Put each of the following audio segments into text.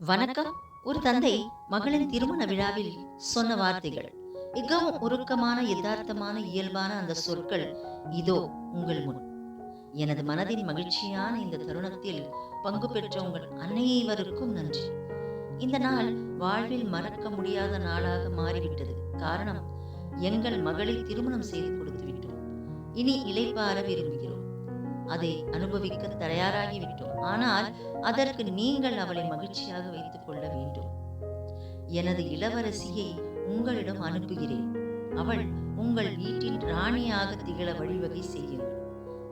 வணக்கம். ஒரு தந்தை மகளின் திருமண விழாவில் சொன்ன வார்த்தைகள். மிகவும் உருக்கமான யதார்த்தமான இயல்பான அந்த சொற்கள் இதோ உங்கள் முன். எனது மனதின் மகிழ்ச்சியான இந்த தருணத்தில் பங்கு பெற்ற உங்கள் அனைவருக்கும் நன்றி. இந்த நாள் வாழ்வில் மறக்க முடியாத நாளாக மாறிவிட்டது. காரணம் எங்கள் மகளை திருமணம் செய்து கொடுத்து விட்டோம் இனி இளைப்பாற விரும்புகிறோம். அதை அனுபவிக்க தயாராகிவிட்டோம். ஆனால் அதற்கு நீங்கள் அவளை மகிழ்ச்சியாக வைத்துக் கொள்ள வேண்டும். எனது இளவரசியை உங்களிடம் அனுப்புகிறேன். அவள் உங்கள் வீட்டின் ராணியாக திகழ வழிவகை செய்யுங்கள்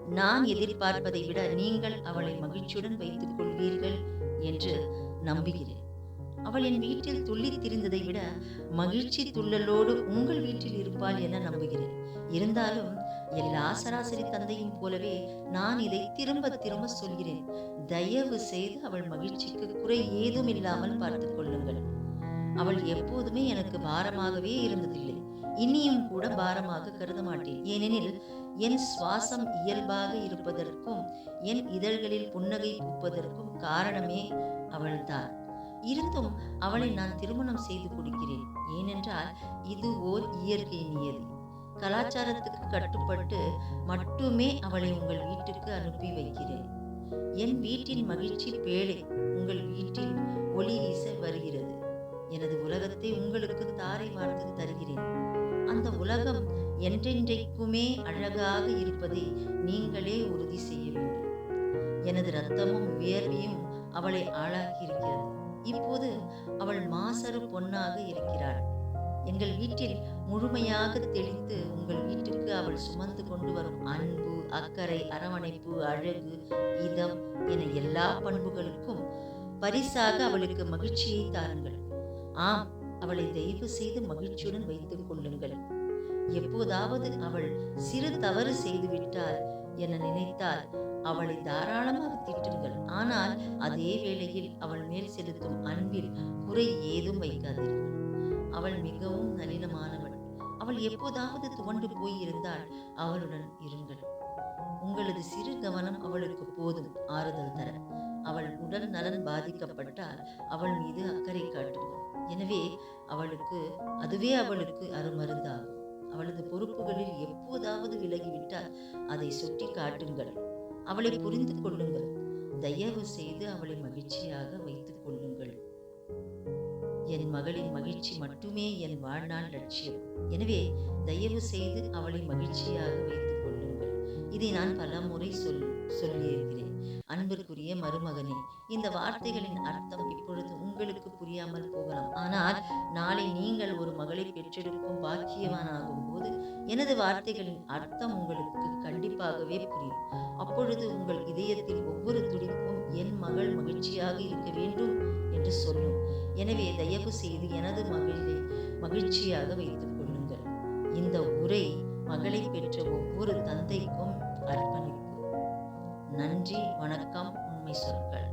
நான் எதிர்பார்ப்பதை விட நீங்கள் அவளை மகிழ்ச்சியுடன் வைத்துக் கொள்வீர்கள் என்று நம்புகிறேன். அவள் என் வீட்டில் துள்ளி திரிந்ததை விட மகிழ்ச்சி துள்ளலோடு உங்கள் வீட்டில் இருப்பாள் என நம்புகிறேன். இருந்தாலும் எல்லா சராசரி தந்தையும் போலவே நான் இதை திரும்ப திரும்ப சொல்கிறேன். தயவு செய்து அவள் மகிழ்ச்சிக்கு குறை ஏதும் இல்லாமல் பார்த்துக் கொள்ளுங்கள். அவள் எப்போதுமே எனக்கு பாரமாகவே இருந்ததில்லை. இனியும் கூட பாரமாக கருத மாட்டேன். ஏனெனில் என் சுவாசம் இயல்பாக இருப்பதற்கும் என் இதழ்களில் புன்னகை பூப்பதற்கும் காரணமே அவள்தான். இருந்தும் அவளை நான் திருமணம் செய்து கொடுக்கிறேன். ஏனென்றால் இது ஓர் இயற்கை நியதி. கலாச்சாரத்துக்கு கட்டுப்பட்டு மட்டுமே அவளை உங்கள் வீட்டுக்கு அனுப்பி வைக்கிறேன். என் வீட்டின் மகிழ்ச்சி பேழை உங்கள் வீட்டில் ஒளி வீச வருகிறது. எனது உலகத்தை உங்களுக்கு தாரை வார்த்து தருகிறேன். அந்த உலகம் என்றென்றைக்குமே அழகாக இருப்பதை நீங்களே உறுதி செய்ய வேண்டும். எனது ரத்தமும் வியர்வையும் அவளை ஆளாகி இருக்கிறது இப்போது அவள் மாசறு பொன்னாக இருக்கிறாள். எங்கள் வீட்டில் முழுமையாக தெளித்து உங்கள் வீட்டுக்கு அவள் சுமந்து கொண்டு வரும் அன்பு அக்கறை அரவணைப்பு அழகு இதம் என எல்லா பண்புகளுக்கும் பரிசாக அவளுக்கு மகிழ்ச்சியை தாருங்கள். ஆம் அவளை தயவு செய்து மகிழ்ச்சியுடன் வைத்துக் கொள்ளுங்கள். எப்போதாவது அவள் சிறு தவறு செய்துவிட்டால் என நினைத்தால் அவளை தாராளமாக திட்டுங்கள். ஆனால் அதே வேளையில் அவள் மேல் செலுத்தும் அன்பில் குறை ஏதும் வைக்காதீர்கள். அவள் மிகவும் நளினமானவள் அவள் எப்போதாவது துவண்டு போய் இருந்தால் அவளுடன் இருங்கள். உங்களது சிறு கவனம் அவளுக்கு போதும் ஆறுதல் தர. அவள் உடல் நலன் பாதிக்கப்பட்டால் அவள் மீது அக்கறை காட்டுங்கள் எனவே அவளுக்கு அதுவே அவளுக்கு அருமருந்தாகும். அவளது பொறுப்புகளில் எப்போதாவது விலகிவிட்டால் அதை சுட்டி காட்டுங்கள். அவளை புரிந்து கொள்ளுங்கள். தயவு செய்து அவளை மகிழ்ச்சியாக வைத்து என் மகளின் மகிழ்ச்சி மட்டுமே என் வாழ்நாள் லட்சியம். எனவே தயவு செய்து அவளை மகிழ்ச்சியாக வைத்துக் கொள்ளுங்கள். இதை நான் பல முறை சொல் சொல்லியிருக்கிறேன். அன்பிற்குரிய மருமகனே இந்த வார்த்தைகளின் அர்த்தம் இப்பொழுது உங்களுக்கு புரியாமல் போகலாம். ஆனால் நாளை நீங்கள் ஒரு மகளை பெற்றெடுக்கும் பாக்கியவானாகும் போது எனது வார்த்தைகளின் அர்த்தம் உங்களுக்கு கண்டிப்பாகவே புரியும். அப்பொழுது உங்கள் இதயத்தில் ஒவ்வொரு துடிப்பும் என் மகள் மகிழ்ச்சியாக இருக்க வேண்டும் என்று சொல்லும். எனவே தயவு செய்து எனது மகளை மகிழ்ச்சியாக வைத்துக் கொள்ளுங்கள். இந்த உரை மகளை பெற்ற ஒவ்வொரு தந்தைக்கும் அர்ப்பணிப்பு நன்றி வணக்கம் உண்மை சொற்கள்.